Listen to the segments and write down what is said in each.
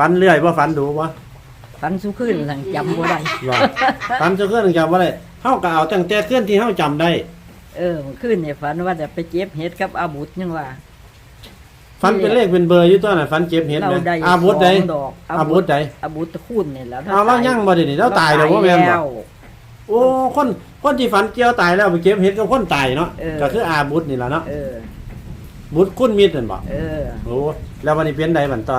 ฝันเรื่อยบ่ฝันดูบ่ฝันสู้ขึ้นหลังจำบ่ได้ว่าฝันจะเคลื่อนจำบ่ได้เฮาก็เอาตั้งแต่เคลื่อนที่เฮาจำได้เออมันขึ้นเนี่ยฝันว่าจะไปเจ็บเห็ดกับอาบุตรยังว่า ฝันเป็นเลขเป็นเบอร์อยู่ตัวน่ะฝันเก็บเห็ดเราแหมได้อาวุธใดสองดอกอาวุธใดอาบุตรคุณเนี่ยแล้วเอาเรายังบ่ได้นี่เราตายแล้วบ่แม่นบ่แล้ว โอ้ คน คนที่ฝันเกี่ยวตายแล้วไปเก็บเห็ดกับคนตายเนาะ เออ ก็คืออาบุธนี่ล่ะเนาะ เออ บุตรคุณมิตรนั่นบ่เออ โอ้ แล้ววันนี้เป็นใดบัดต่อ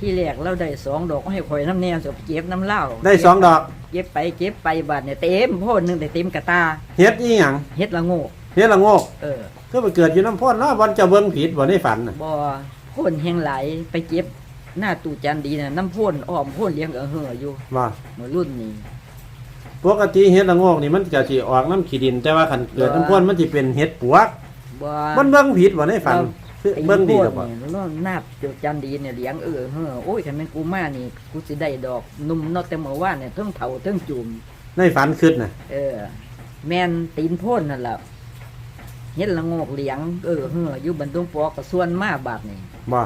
ที่แรกเราได้สองดอกให้ข่อยน้ำแนวสบเจ็บน้ำเหล้าได้สองดอกเก็บไปเก็บไปบาดเนี่ยเต็มโพ่นหนึงแต่เต็มกระตาเฮ็ดอีหยังเฮ็ดละโง่เฮ็ดละโงกเออคือไปเกิดอยู่น้ำพ่นเนาะวันจะเบิ่งผิดบ่ได้ฝันน่ะบ่โพ่นแห้งไหลายไปเก็บหน้าตู่จันดีน่ะน้ำโพ่นอ้อมโพ่นเลี้ยงเออเหืออยู่ว่าเมื่อรุ่นนี้ปกติเห็ดละโงกนี่มันก็สิออกน้ำขี้ดิน แต่ว่าคันเกิดน้ำพ่นมันสิเป็นเห็ดปวกบ่มันเบิ่งผิดบ่ได้ฝันคือไอ้ เบิ่งดีโพ่นแล้วบ่เนี่ยแล้วหน้าตู่จันดีเนี่ยเลี้ยงเออเหือโอ้ยคันแม่นกูมานี่กูสิได้ดอกหนุ่มเนอแต่เมื่อวานเนี่ยเทั้งเฒ่าเทั้งจุ่มในฝันคิดน่ะ เออ แม่นตีนโพ่นนั่นล่ะเฮ็ดละโงกเลี้ยงเออเหืออยู่บนตรงปอกก็ส่วนมาบาดนี่บ่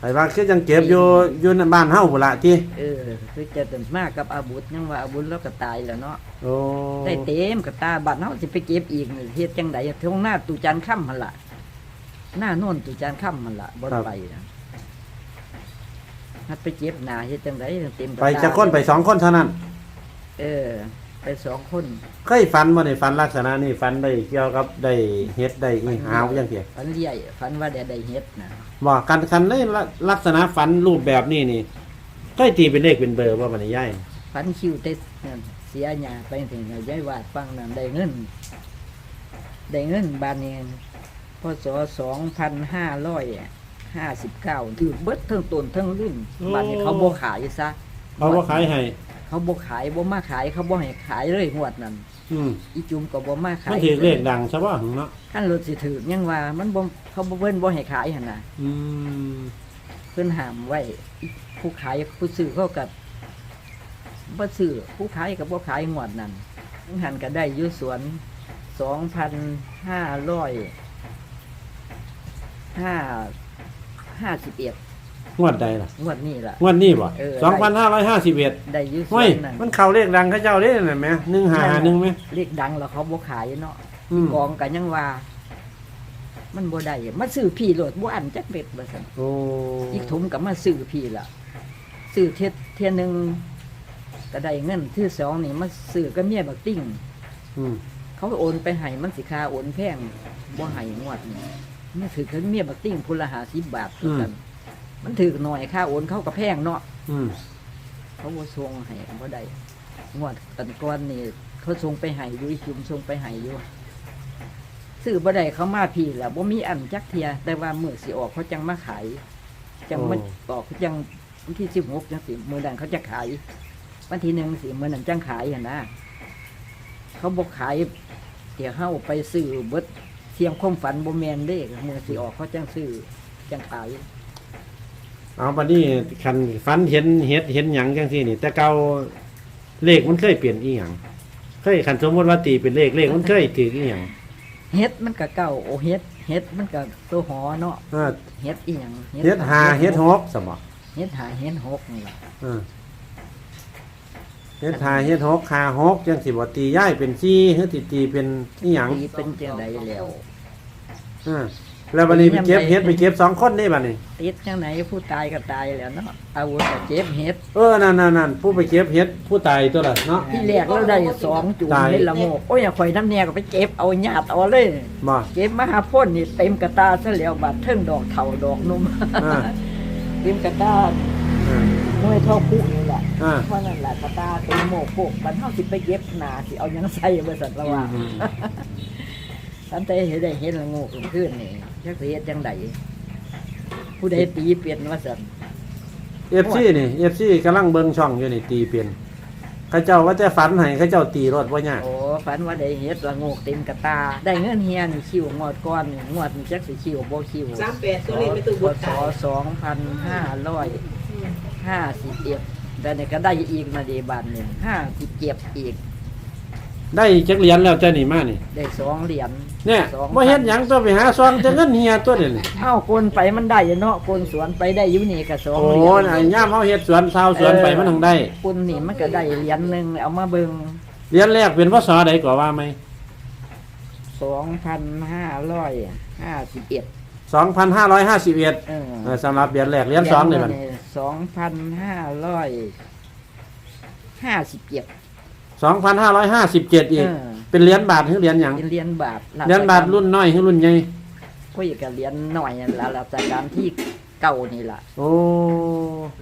ไอ้ว่าคือจังเก็บอยู่อยู่ในบ้านเฮาพุ่นล่ะที่เออคือจะเต็มมากกับอาบุตรยังว่าอาบุตรแล้วก็ตายแล้วเนาะโอ้ได้เต็มกับตาบัดเฮาสิไปเก็บอีกนี่เฮ็ดจังได๋ทงหน้าตู่จานค่ำหั่นล่ะหน้าโน่นตู่จานค่ำหั่นล่ะบ่ได้ไปนะฮัดไปเก็บหน้าเฮ็ดจังไดเต็มกับไปตาจักคนไปสองคนเท่านั้น เออ ไปสองคนเคยฝันบ่ได้ฝันลักษณะนี้ฝันได้เกี่ยวกับได้เฮ็ดได้อีหาวจังซี่ฝันเลี้ยฝันว่าได้ได้เฮ็ดนะบ่กันคันในลักษณะฝันรูปแบบนี้นี่เคยตีเป็นเลขเป็นเบอร์บ่มันยายฝันคิวแต่นั่นเสียหญ้าไปถึงยายวาดฟังนั่นได้เงินได้เงินบานนี้พศสองพันห้าร้อยห้าสิบเก้าถือเบิดเทั้งต้นเทั้งรุ่นบานนี้เขาบ่ขายซะเขาบ่ขายให้ เขาบ่ขายบ่มาขายเขาบ่ให้ขายเลยงวดนั้นอืมอีจุ่มก็บ่มาขามันยถือเลขดังซะบ่เนาะขั้นรถสิถือยังว่า มันบ่เขาบ่เพิ่นบ่ให้ขายหั่นน่ะอืมเพิ่นห้ามไว้อีผู้ขายผู้ซื้อเขาก็บ่ซื้อผู้ขายก็บ่ขายงวดนั้นหันก็ได้อยู่สวน2,500ห้าห้าสิบเอ็ด งวดใดล่ะ งวดนี้ล่ะ งวดนี้บ่เออ2551ได้อยืสวเฮ้ย นนั่นมันเข้าเลขดังเขาเจ้าเด้นั่นแหม151แหมเรียกดังแล้วเขาบ่ขายเนาะอืมกองกันยังว่า มันบ่ได้มาซื้อพี่โหลดบ่อันจักเม็ดว่าซั่นโอ้อีกถุงก็มาซื้อพี่ล่ะซื้อเทียเทียหนึงก็ได้เงินที่สองนี่มาซื้อกับเมียบักติ้ง อืมเขาโอนไปให้มันสิค่าโอนแพงบ่ให้งวดนี่มันถือกับเมียบักติ้งพุนละ50บาทคือกัน มันถือหน่อยค่าโอนเขาก็แพงเนาะอืมเขาบ่ส่งให้บ่ได้งวดกันก่อนนี่เขาส่งไปให้อยู่อีจุ่มส่งไปให้อยู่ซื้อบ่ได้เขามาพี่ล่ะบ่มีอันจักเทีย แต่ว่ามื้อสิออกเขาจังมาขายจังมันออกเขาจังวันที่16จังสิมื้อนั้นเขาจะขายวันที่หนึ่งสิมื้อนั้นจังขายหั่นนะเขาบ่ขายเดี๋ยวเฮาไปซื้อเบิดเสียงความฝันบ่แม่นเด้มื้อสิออกเขาจังซื้อจังขาย เอาบัดนี้คันฝันเห็นเฮ็ดเห็นหยังจังซี่นี่ แต่เก่าเลขมันเคยเปลี่ยนอีหยังเคยคันสมมุติว่าตีเป็นเลขเลขมันเคยถืออีหยังเฮ็ดมันก็เก่าโอเฮ็ดเฮ็ดมันก็ตัวหอเนาะอ่าเฮ็ดอีหยังเฮ็ดหาเฮ็ดหกสมบ่เฮ็ดหาเฮ็ดหกนี่ล่ะอ่าเฮ็ดหาเฮ็ดหกหาหกจังสิบ่ตีย้ายเป็นซี่เฮ็ดสิตีเป็นอีหยังตีเป็นจังไดแล้วอ่า แล้วบัดนี้ไปเก็บเฮ็ดไปเก็บสองคนนี่บัดนี้ติดจังไหนผู้ตายก็ตายแล้วเนาะอาวุธก็เจ็บเฮ็ดเออนั่นนั่นนั่นผู้ไปเก็บเฮ็ดผู้ตายตัวละเนาะ ที่แรกเราได้สองจุ่มตายเฮ็ดละโงกโอ้ยข่อยน้ำแนวก็ไปเก็บเอาญาติเอาเลย บ่ เก็บมาหาพ่นนี่เต็มกระตาซะแล้วบาดเทิงดอกเถาดอกนุ่มอ่า เต็มกระตาอ่าหน่วยเท่าคุนี่แหละอ่า เพราะนั่นแหละกระตาเต็มโมกโปกบัดเฮาสิไปเก็บหน้าสิเอาหยังใส่บ่ซั่นละว่าอืม อันแต่เห็นได้เห็นละโงกขึ้นนี่จักสิเฮ็ดจังไดผู้ใดตีเปลี่ยนว่าซั่น เอฟซีนี่เอฟซีกำลังเบิ่งช่องอยู่นี่ตีเปลี่ยนเขาเจ้าว่าแต่ฝันให้เขาเจ้าตีรถบ่ยากโอ้ฝันว่าได้เฮ็ดละโงกเต็มกระตา ได้เงินเฮียนี่คิวงวดก่อนนี่งวดนี่จักสิคิวบ่คิวสามแปดตัวเลขไปตัวพบุตรศตายสองพันห้าร้อยห้าสิบเอ็ดแต่เนี่ยก็ได้อีกนะเดบานหนึ่งห้าสิบเจ็ดอีก ได้จักเหรียญแล้วเจ้านี่มานี่ ได้สองเหรียญเนี่ยสองพัน บ่เฮ็ดหยังตัวไปหาซองจะเงินเฮียตัวเด่นเอ้าโกนไปมันได้อยู่เนาะโกนสวนไปได้อยู่นี่ก็สองโอ้เหรียญยย่ามเฮาเฮ็ดสวนชาวสวนไปมันทางได้ปุ่นนี่มันก็ได้เหรียญหนึงเอามาเบิ่งเหรียญแรกเป็นพศใดก็ว่าไหม2,551 2551เออเออสำหรับเหรียญแรกเหรียญสองนี่มัน สองพันห้าร้อยห้าสิบเจ็ด 2557อีก เออ เป็นเหรียญบาทหรือเหรียญหยังเป็นเหรียญบาทเหรียญบาทรุ่นน้อยหรือรุ่นใหญ่คุยกับเหรียญหน่อยนั่นละราชการที่เก่านี่ล่ะโอ้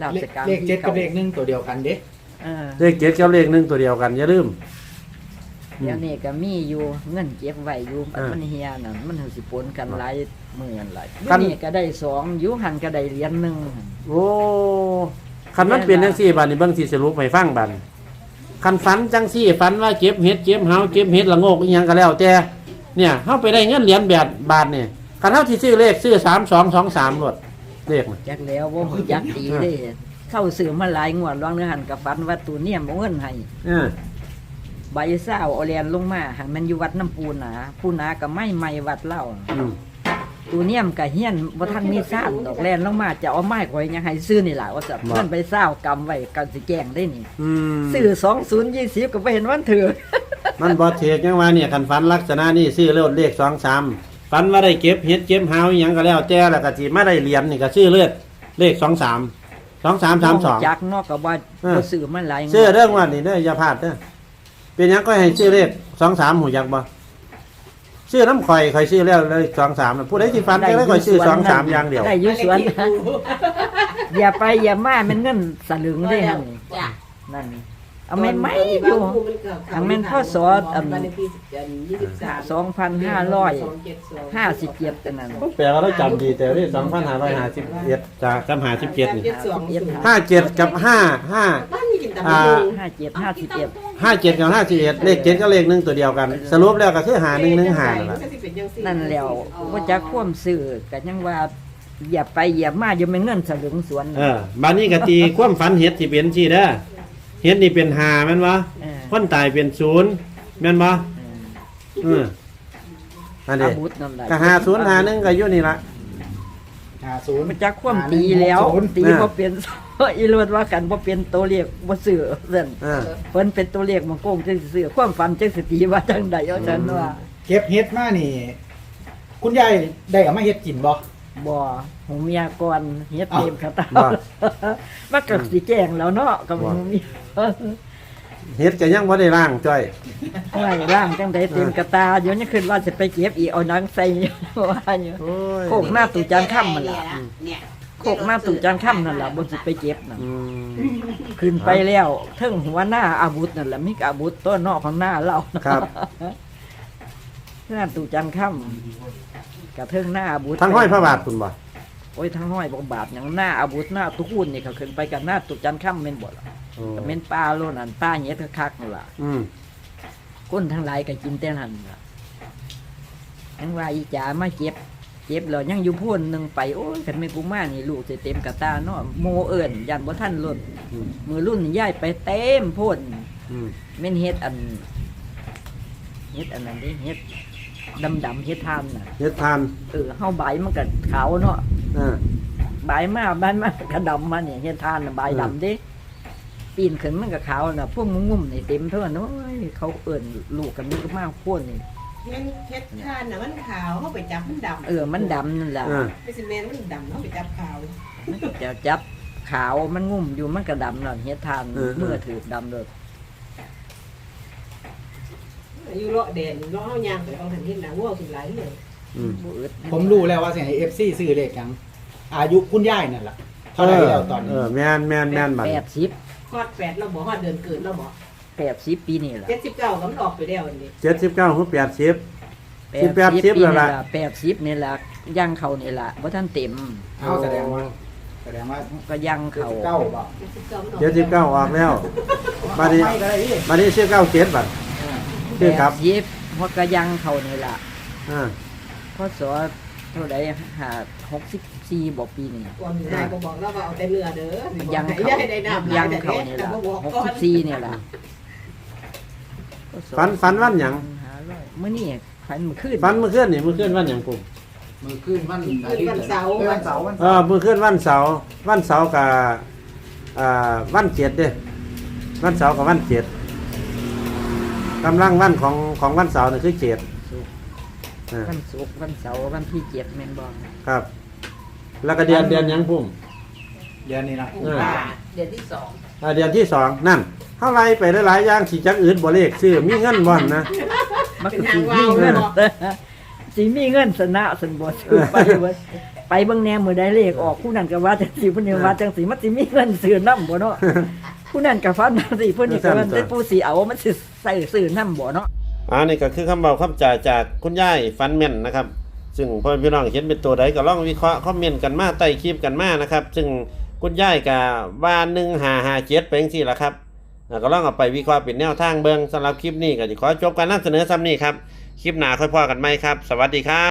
ราเลชขการเลขเจ็ดกับที่เลขหนึ่งตัวเดียวกันเด้เออเลขเจ็ดกับเลขหนึ่งตัวเดียวกันอย่าลืม เดี๋ยวนี้ก็มีอยู่เงินเก็บไว้อยู่เออมันเฮียน่ะมันสิปนกันหลายหมื่นหลายคัเดี๋ยวนนี้ก็ได้สองอยู่หันก็ได้เหรียญหนึ่ง โอ้คันมันเปลี่ยนจังซี่บาดนี้เบิ่งสิสรุปให้ฟังบาดนี้ คันฝันจังซี่ฝันว่าเก็บเห็ดเก็บเฮาเก็บเห็ดละโงกอีหยังก็แล้วแต่เนี่ยเฮาไปได้เงินเหรียญแบบบาทนี่คันเฮาสิซื้อเลขซื้อ3223รถเลขน่ะจักแล้วว่าผมจักตีได้เข้าซื้อมาหลายงวดลองเนื้อหันกับฟันว่าตัวเนี่ยบ่เงินให้เออใบเศร้าเอาแลนลงมาหันมันอยู่วัดน้ำปูนาปูนาก็ไม่ไม่วัดเล่า อืม ตูเนี่ยมนก็เฮียนบ่ทันมีซ่านดอกแลนลงมาจะเอาไม้ข่อยยังให้ซื้อนี่ล่ะว่าจะเพิ่นไปเศร้ากำไว้กันสิแกล้งได้นี่อืมซื้อ2020ก็บ่เห็นวันถือมันบ่เทกยังว่าเนี่ยคันฝันลักษณะนี้ซื้อเลขเลข23ฝันว่าได้เก็บเห็ดเก็บเฮาอีหยังก็แล้วแต่แล้วก็สิมาได้เหรียญนี่ก็ซื้อเลขเลข23 2332จักเนอกก็ว่าเออบ่ซื้อมันหลายงวดซื้อเรื่องวันนี้เด้ออย่าพลาดเด้อเป็นหยังก็ให้ซื้อเลขสองสามหูยักบ่ ซื้อน้ำข่อยข่อยซื้อแล้วเลยสองสามผู้ใดที่ฟันก็ได้ข่อยซื้อสองสามอย่างเดียวได้อยู่สวน อย่าไปอย่ามามันเงินสลึงได้หั่นจ้ะนั่นเอาแม่นไหมอยู่ทางแม่นพ่อสอดอันสองพันห้าร้อยห้าสิบเจ็ดอันนั้นแปลว่าเราจำดีแต่ที่สองพันห้าร้อยห้าสิบเอ็ดจากจำหาสิบเจ็ดนี่เจ็ดห้าเจ็ดกับห้าห้า บ้านมีกินตำอ่าบักหุ่งห้าเจ็ดห้าสิบเอ็ดห้าเจ็ดกับห้าสิบเอ็ดเลขเจ็ดก็เลขหนึ่งตัวเดียวกัน สรุปแล้วก็คือหาหนึ่งหนึ่งหานั่นแหละนั่นแล้วว่าจะคว่ำซื้อกันยังว่าอย่าไปอย่ามาอย่าไม่เงินสลึงสวนเออบ้านนี้ก็ตีความฝันเห็ดที่เป็นชีเด้อเห็ดนี่เป็นหาแม่นวะเออคนตายเป็นศูนย์แม่นวะเออเออนั่นเออางวุธนั่นแหละก็หาศูนย์หาหนึ่งก็อยู่นี่ละห้าศูนย์ มันจะคว่ำตีแล้ว ศูนย์ ตีเออพอเป็น อีรวดว่ากันพอเป็นตัวเลขบ่ซื้อเส้นเออเพิ่นเป็นตัวเลขมันโกงจังสิซื้อความฝันจังสิตีว่าจังใดเอาจันว่าเก็บเฮ็ดมานี่ คุณยายได้เอามาเฮ็ดกินบ่บ่หูเมียก่อนเฮ็ดเต็มคาตาบ่ ว่าก็สิแจ้งแล้วเนาะกับบ่หูเมียเฮ็ดก็ยังบ่ได้ร่างจ้อยโอ้ยร่างจังไดเต็มกระตาอยู่นี่ขึ้นว่าจะไปเก็บอีกเอาหนังใส่ว่าอยู่โอ้ย โคกหน้าตู่จานค่ำมันล่ะ เนี่ย โคกหน้าตู่จานค่ำนั่นล่ะบ่สิไปเก็บน่ะอืมขึ้นไปแล้วเทิงหัวหน้าอาวุธนั่นแหละมีอาวุธตัวนอกของหน้าเราครับ หน้าตู่จานค่ำกับเทิงหน้าอาวุธทั้งห้อยพระบาทคุณบ่โอ้ยทั้งห้อยบ่บาทอย่างหน้าอาวุธหน้าตุกุนนี่เขาขึ้นไปกับหน้าตู่จานค่ำแม่นบ่ล่ะโอ้ก็แม่นป้าโลนั่นป้าเฮ็ดคักๆนั่นล่ะ อืมก้นทั้งหลายก็กินแต่นั่นล่ะยังว่าอีจ๋ามาเจ็บ เจ็บแล้วยังอยู่พูนหนึ่งไปโอ้ยคันไม่กูมานี่ลูกสิเต็มกระตาเนาะโมเอิญยันบ่ท่านล้นอืมมือรุ่นนี่ย้ายไปเต็มโพ่นอืมแม่นเฮ็ดอันเฮ็ดอันนั้นดิเฮ็ดดำๆเฮ็ดทานน่ะเฮ็ดทานเออเฮาใบมันก็ขาวเนาะ อ่าใบมาบ้านมาก็ดำมาเนี่ยเฮ็ดทานน่ะใบดำเด้ปีนขึ้นมันก็ขาวน่ะพวกงุ่มๆนี่เต็มเท่านั้นโอ้ยเขาเอิ้นลูกกันนี่ก็มาโพ่นนี่ แม่นเฮ็ดทานน่ะมันขาวเขาไปจับมันดำเออมันดำนั่นแหละอ่าไม่ใช่แม่นมันดำเขาไปจับขาวจะจับขาวมันงุ่มอยู่มันก็ดำนั่นเฮ็ดทานเออเมื่อถือดำเลยอยู่เลาะแดนเลาะเฮายางไปเอาทันเห็นหนังวัวสิหลายเลยอืม บ่อึดผมรู้แล้วว่าสิให้ FC ซื้อเลขหยังอายุคุณยายนั่นล่ะเท่าไหร่แล้วตอนเอนี้อแม่นแม่นแม่นบัดแปนี้ดสิบ ฮอดแปดเราบ่ฮอดเดือนเกิดเราบ่ แปดสิบปีนี่แหละเจ็ดสิบเก้าก็มันออกไปแล้วนี่เจ็ดสิบเก้าถึงแปดสิบ สิบแปดสิบปีแล้วนี่ล่ะล่ะ แปดสิบนี่ล่ะย่างเขานี่ล่ะบ่ท่านเต็มเอาแสดงว่าแสดงว่าก็ย่างเขาเก้าบ่เจ็ดสิบเก้ามันออกเจ็ดสิบเก้าออกแล้วบัดนี้ไม่ก็ได้พี่บัดนี้ชื่อเก้าเจ็ดบัดแปชื่อดครับสิบเพราะก็ย่างเขานี่ล่ะอ่าพศเท่าใดหาหกสิบสี่บ่ปีนี่ก่อนนายก็บอกแล้วว่าเอาแต่เนื้อเด้อยังให้เขาได้ได้น้ำยังเขานี่แต่ล่ะบ่บอกหกก่อสินบสี่นี่ล่ะ ฝันฝันวันหยังหาร้อยมื้อนี้ฝันมื้อคืนฝันเมื่อคืนนี่เมื่อคืนวันหยังปุ่มมือขึ้นวันขึ้นวันเสาร์เออวันเสาร์วันเออเมื่อคืนวันเสาร์วันเสาร์กับอ่าวันเจ็ดเด้วันเสาร์กับวันเจ็ดกำลังวันของของวันเสาร์นี่คือเจ็ดศุกร์อ่าวันศุกร์วันเสาร์วันที่เจ็ดแม่นบ่ครับ แล้วก็เดือนเดือนหยังปุ่มเดือนนี้นะเออเดือนที่สอง อ่าเดือนที่สองนั่นเท่าไรไปหลายๆอย่างสีจักอื่นบ่เลขซื้อมีเงินบ่อนนะมันก็สิมีเงินสิมีเงินสนะสันบ่ซื้อไปเว้ยไปเบิ่งแนวมื้อใดเลขออกผู้นั้นก็ว่าจังสิผู้นี้ว่าจังสิมันสิมีเงินซื้อนำบ่เนาะผู้นั้นก็ฟันว่าสิผู้นี้ก็ว่าแต่ผู้สิเอามันสิใส่ซื้อนำบ่เนาะอ่านี่ก็คือคำเบาคำจ่าจากคุณยายฟันแม่นนะครับ ซึ่งพ่อพี่น้องเห็นเป็นตัวใดก็ลองวิเคราะห์คอมเมนต์กันมาใต้คลิปกันมานะครับ ซึ่ง คุณยายกับว่าหนึ่งหาหาเจ็ดไปจังซี่ละครับอ่าก็ลองเอาไปวิเคราะห์เป็นแนวทางเบิงสำหรับคลิปนี้ก็จะขอจบการนำเสนอซ้ำนี้ครับ คลิปหน้าค่อยพ่อกันไหมครับ สวัสดีครับ